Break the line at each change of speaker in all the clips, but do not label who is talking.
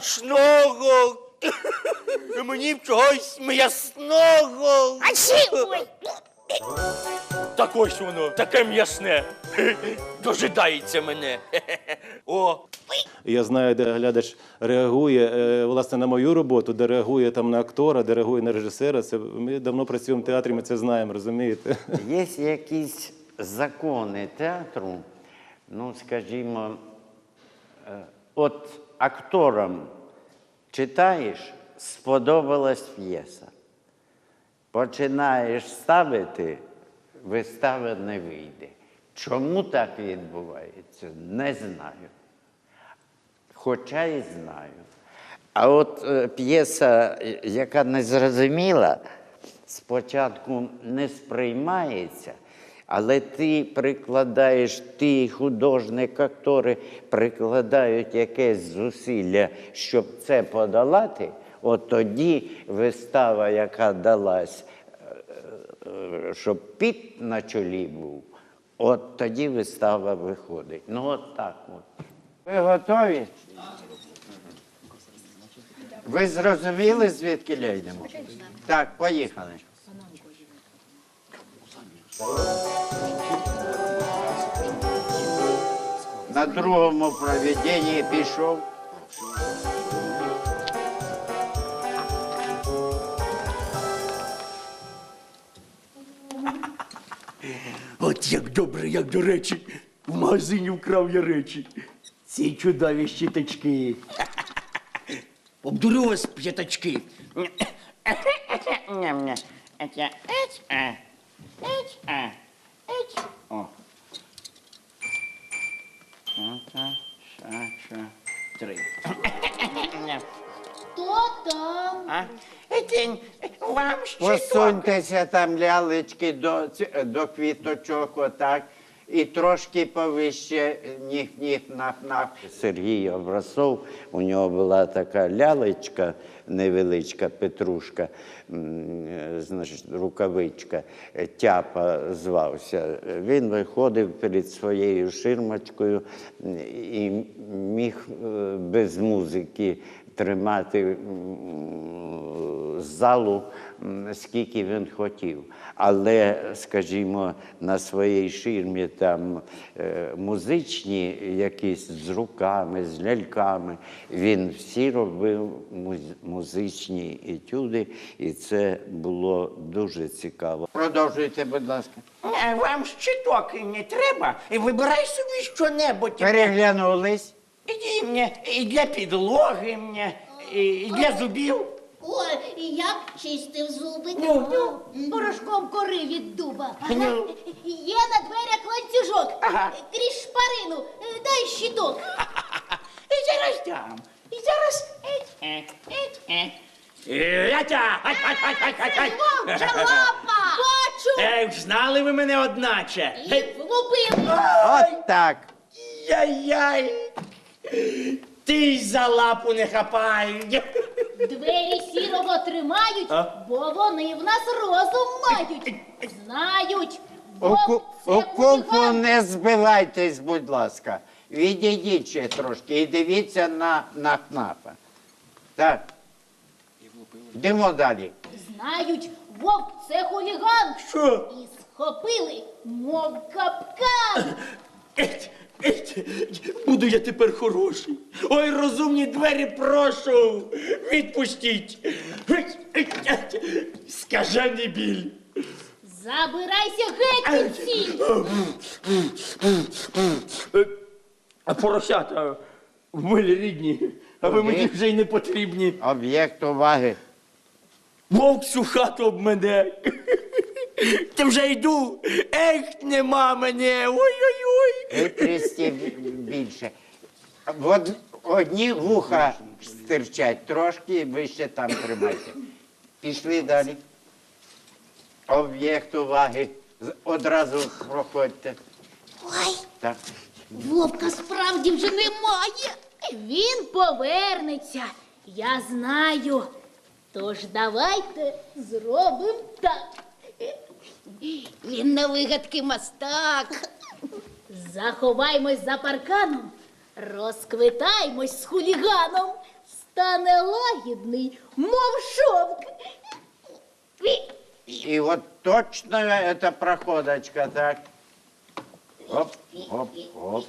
смачного. Мені б чогось м'ясного.
А чи ой.
Так ось воно, таке м'ясне. Дожидається мене. О,
Я знаю, де глядач реагує е, власне на мою роботу, де реагує там на актора, де реагує на режисера. Це ми давно працюємо в театрі, ми це знаємо, розумієте?
Є якісь закони театру, ну, скажімо, е, от акторам читаєш, сподобалась п'єса. Починаєш ставити, вистава не вийде. Чому так відбувається, не знаю. Хоча і знаю. А от е, п'єса, яка не зрозуміла, спочатку не сприймається, але ти прикладаєш, ти художник, актори прикладають якесь зусилля, щоб це подолати, от тоді вистава, яка далась, е, е, щоб піт на чолі був, от тоді вистава виходить. Ну от так от. Ви готові? Ви зрозуміли, звідки йдемо? Так, поїхали. На другому проведенні пішов.
от як добре, як до речі, в магазині вкрав я речі. Ці чудові щіточки. Обдурю вас, п'ятачки.
Ням-ням. Це ець, а. Ець, а. Ець. О. Ота, ша, три.
Хто там?
А? Етінь, вам ще
Посуньтеся там лялечки до, ці- до квіточок, отак. І трошки повище ніг ніг нах нах Сергій Образцов, у нього була така лялечка невеличка, петрушка, значить, рукавичка, тяпа звався. Він виходив перед своєю ширмочкою і міг е, без музики тримати залу, скільки він хотів. Але, скажімо, на своїй ширмі там е, музичні якісь з руками, з ляльками, він всі робив муз- музичні етюди, і це було дуже цікаво. Продовжуйте, будь ласка.
Е, Вам щиток не треба. І Вибирай собі що-небудь.
Переглянулись.
І, мені, і для підлоги, мені, і, і для зубів.
Ой, і як чистив зуби?
Ну, ну.
Порошком кори від дуба.
Ну.
Є на дверях ланцюжок.
Ага.
Крізь шпарину. Е, Дай щиток.
І зараз дам. І зараз. Е, е. Е, Ятя! Ай, ай, ай, ай, ай, ай.
Вовча! Бачу!
Е, знали ви мене одначе.
І влупив.
От так.
Яй-яй. Ти й за лапу не хапай.
Двері сірого тримають,
А?
бо вони в нас розум мають. Знають.
У,
Вовк
ку-
це хуліган.
не збивайтесь, будь ласка. Відійдіть ще трошки і дивіться на, на КНАПа. Так. Йдемо далі.
Знають, вовк це хуліган.
Що?
І схопили, мов капкан.
Еть, буду я тепер хороший. Ой, розумні двері, прошу. Відпустіть. Скажений біль.
Забирайся геть від
Е, А поросята в милі рідні, а ви мені вже й не потрібні.
Об'єкт уваги.
Вовк всю хату об мене. Та вже йду. Ех, нема мене. Ой-ой-ой.
Витрісті більше. В од- одні вуха стирчать, трошки вище там тримайте. Пішли далі. Об'єкт уваги. Одразу проходьте.
Ой,
Так.
вовка справді вже немає. Він повернеться. Я знаю. Тож давайте зробимо так. Він на вигадки мастак. Заховаймось за парканом, Розквитаймось з хуліганом, стане лагідний, мов шовк.
І от точно ця проходочка, так. Оп, оп, оп.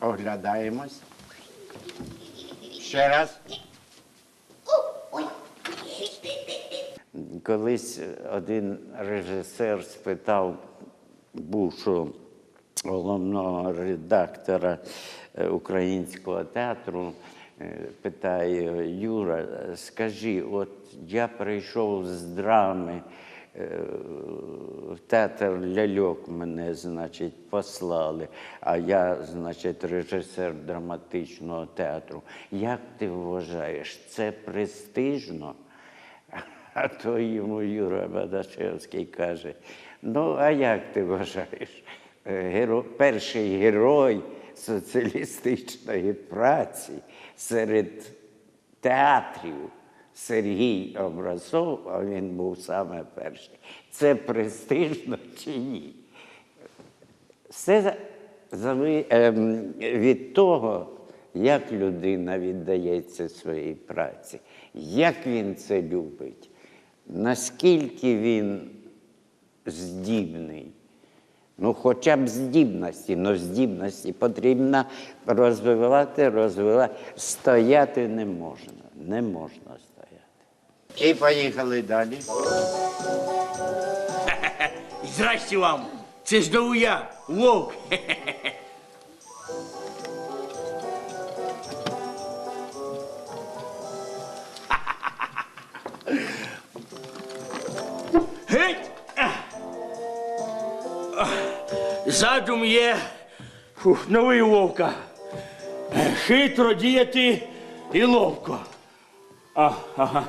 Оглядаємось. Ще раз. Колись один режисер спитав бувшого головного редактора е, українського театру, е, питає Юра, скажи, от я прийшов з драми е, театр ляльок мене, значить, послали, а я, значить, режисер драматичного театру. Як ти вважаєш, це престижно? А то йому Юра Бадашевський каже: ну, а як ти вважаєш? Геро... Перший герой соціалістичної праці серед театрів Сергій Образов, а він був саме перший. Це престижно чи ні? Все ем, від того, як людина віддається своїй праці, як він це любить, наскільки він здібний. Ну, хоча б здібності, але здібності потрібно розвивати, розвивати. Стояти не можна. Не можна стояти. І поїхали далі.
Здрасте вам! Це знову я, вовк. Задум є фух, новий вовка. Хитро діяти і ловко. А, ага.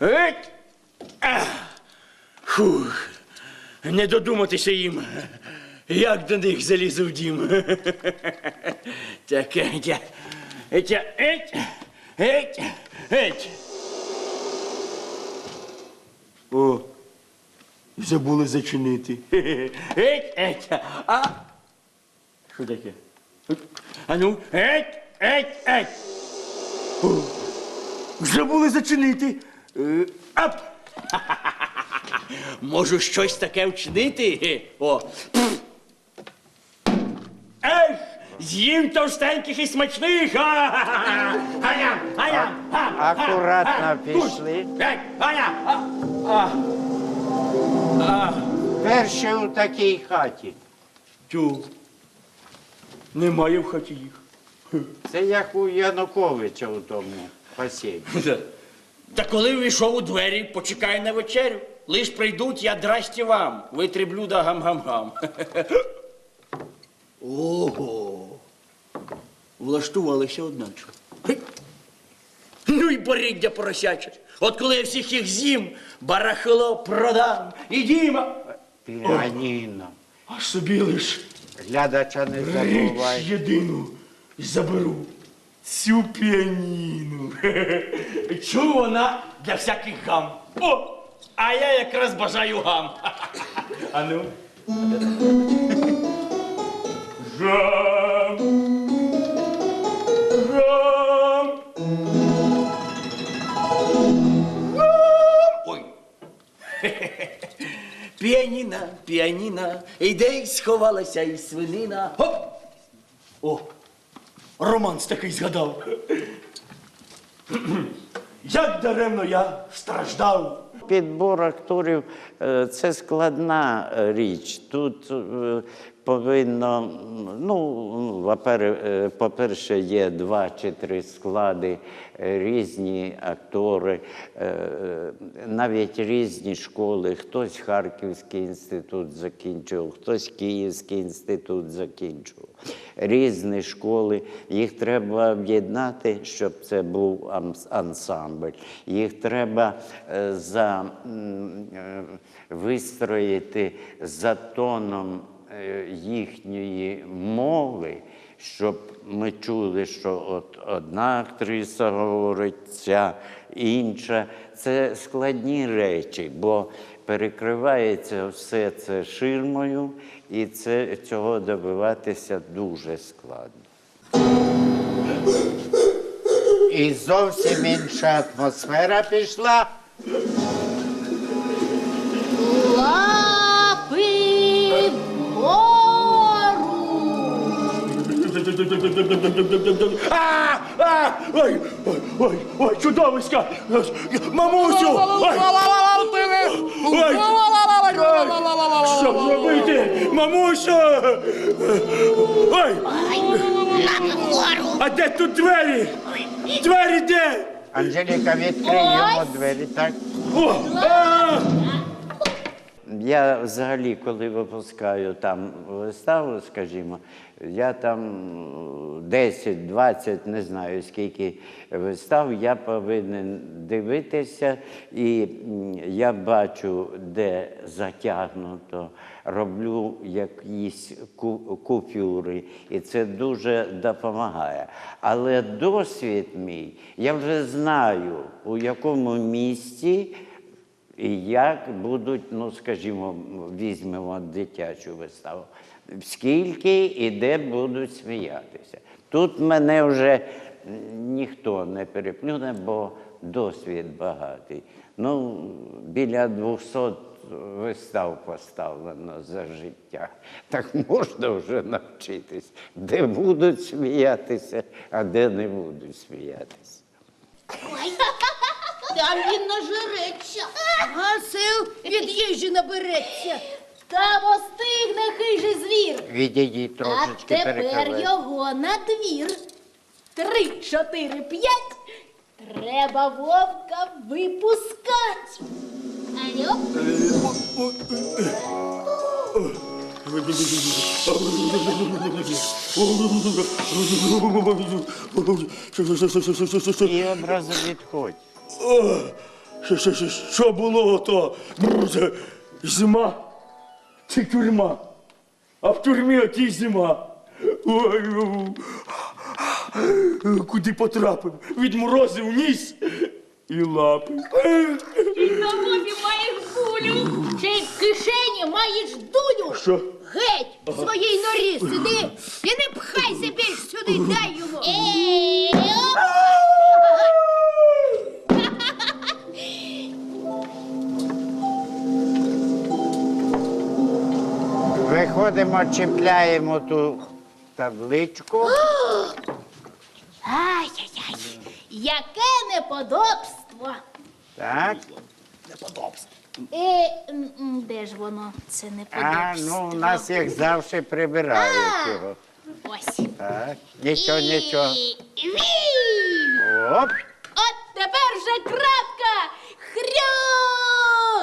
Геть! Фух, не додуматися їм, як до них залізу в дім. Так, етя, етя, еть, еть, еть. Забули зачинити. Еть, еть, а? Що таке? А ну, еть, еть, еть. О, Забули зачинити. Е, Ап! Можу щось таке вчинити? О. Ех, з'їм товстеньких і смачних. Га-га-га. Ганя, ганя, га,
Акуратно пішли.
Гей, Ганя. а, а.
Перше у такій хаті.
Тю. Немає в хаті їх.
Це як у Януковича у тому посібі.
Та коли ввійшов у двері, почекай на вечерю. Лиш прийдуть, я драсті вам. Ви три блюда гам-гам-гам. Ого. Влаштувалися одначе. Ну і поріддя поросяче. От коли я всіх їх з'їм, барахло продам. І діма.
Піаніно.
А собі лиш
Глядача не
річ єдину заберу. Цю піаніну. Чу вона для всяких гам. О! А я якраз бажаю гам. А ну. Гам. Піаніна, піаніна, і десь сховалася і свинина. Хоп! О, романс такий згадав. Як даремно я страждав.
Підбор акторів е, це складна е, річ. Тут е, повинно, ну, е, по-перше, є два чи три склади, е, різні актори, е, навіть різні школи. Хтось Харківський інститут закінчив, хтось Київський інститут закінчив. Різні школи. Їх треба об'єднати, щоб це був ансамбль. Їх треба за, вистроїти за тоном їхньої мови, щоб ми чули, що от одна актриса говорить ця, інша. Це складні речі, бо перекривається все це ширмою, і це, цього добиватися дуже складно. І зовсім інша атмосфера пішла.
А, а, ой, ой, ой, ой, чудовиська! Мамусю! Ой, ой, що ж робити? Мамусю! Ой, а де тут двері? Двері де?
Анжеліка, відкриємо
Ось.
двері, так?
О, а!
Я взагалі, коли випускаю там виставу, скажімо, я там 10-20, не знаю скільки вистав, я повинен дивитися, і я бачу, де затягнуто, роблю якісь купюри, і це дуже допомагає. Але досвід мій, я вже знаю, у якому місці. І як будуть, ну скажімо, візьмемо дитячу виставу, скільки і де будуть сміятися. Тут мене вже ніхто не переплюне, бо досвід багатий. Ну, біля 200 вистав поставлено за життя. Так можна вже навчитись, де будуть сміятися, а де не будуть сміятися.
Там він нажереться. А сил від їжі набереться. Там остигне хижий звір.
Відійдіть
А
трошечки
тепер
перекривайте.
його на двір. Три, чотири, п'ять. Треба вовка випускати. Алло?
І одразу відходь.
О, Що, що, що, що було то? Зима чи тюрма? А в тюрмі оті зима. Ой, у. куди потрапив? Відморозив ніс і лапи.
На мові маєш кулю. Ще в кишені маєш дулю.
Що?
Геть в своїй норі сиди і не пхайся більш сюди, дай йому. Е,
Виходимо, чіпляємо ту табличку.
Ай-яй-яй, яке неподобство.
Так.
Е, м, м, де ж воно? Це неподобство.
А, ну, у нас як завжди прибирають його.
Ось.
Так. Нічого, нічого.
І... Вій!
Оп.
От тепер вже крапка! Хрю!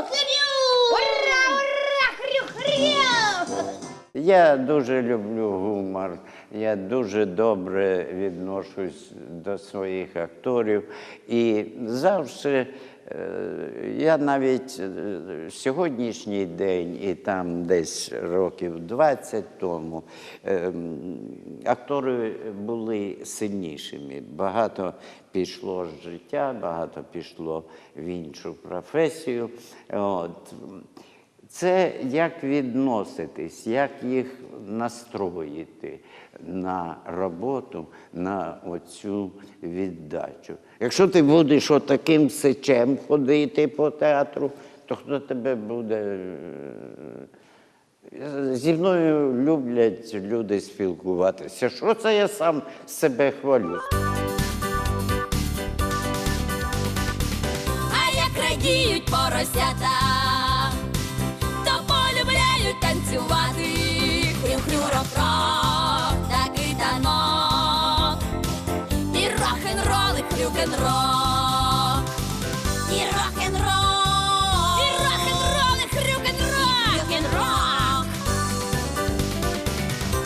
Хрю! Ура, ура! Хрю, хрю!
Я дуже люблю гумор. Я дуже добре відношусь до своїх акторів. І завжди е, я навіть е, сьогоднішній день, і там десь років 20 тому, е, актори були сильнішими. Багато пішло з життя, багато пішло в іншу професію. От. Це як відноситись, як їх настроїти на роботу, на оцю віддачу. Якщо ти будеш отаким сичем ходити по театру, то хто тебе буде? е, Зі мною люблять люди спілкуватися. Що це я сам себе хвалю?
А як радіють поросята, полюбляють танцювати. Хрю-хрю-ро-хро, такий танок. І рок-н-рол, і хрюкен-рок. І рок-н-рол.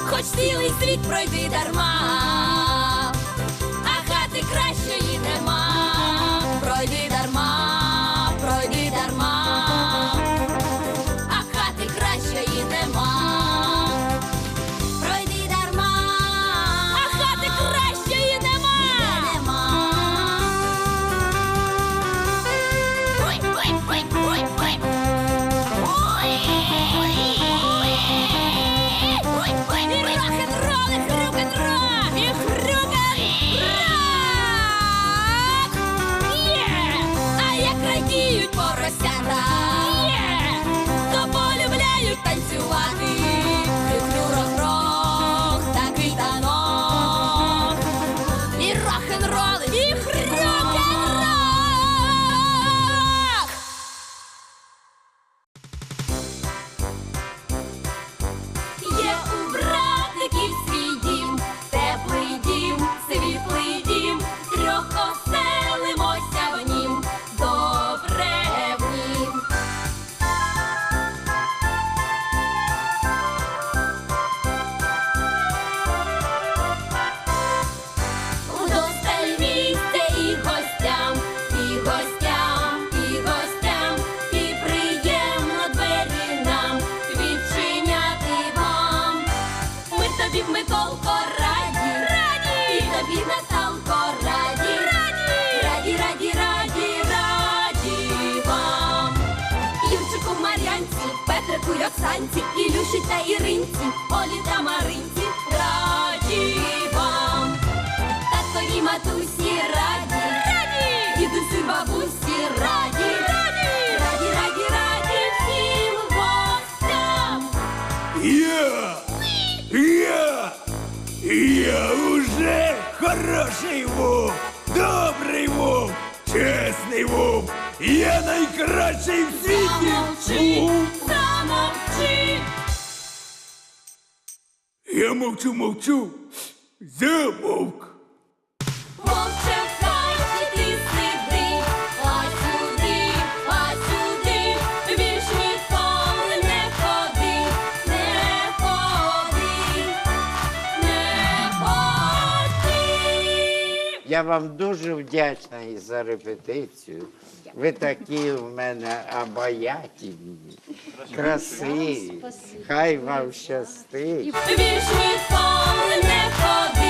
Хоч цілий світ пройди дарма, Петрику й Оксанці, Ілюші та Іринці, Олі та Маринці, раді вам. Татові матусі раді, раді, дідусю й бабусі раді, раді, раді, раді, раді всім гостям.
Я, я, я уже хороший вовк, добрий вовк, чесний вовк. Я найкращий в світі.
Замовчи, замовчи.
Я мовчу, мовчу. Замовк.
Вовче в хаті ти сиди, а сюди, а сюди, більш ніколи не ходи, не ходи, не ходи.
Я вам дуже вдячна і за репетицію. Ви такі в мене обаятельні, красиві. Хай вам щастить.
Не ходи,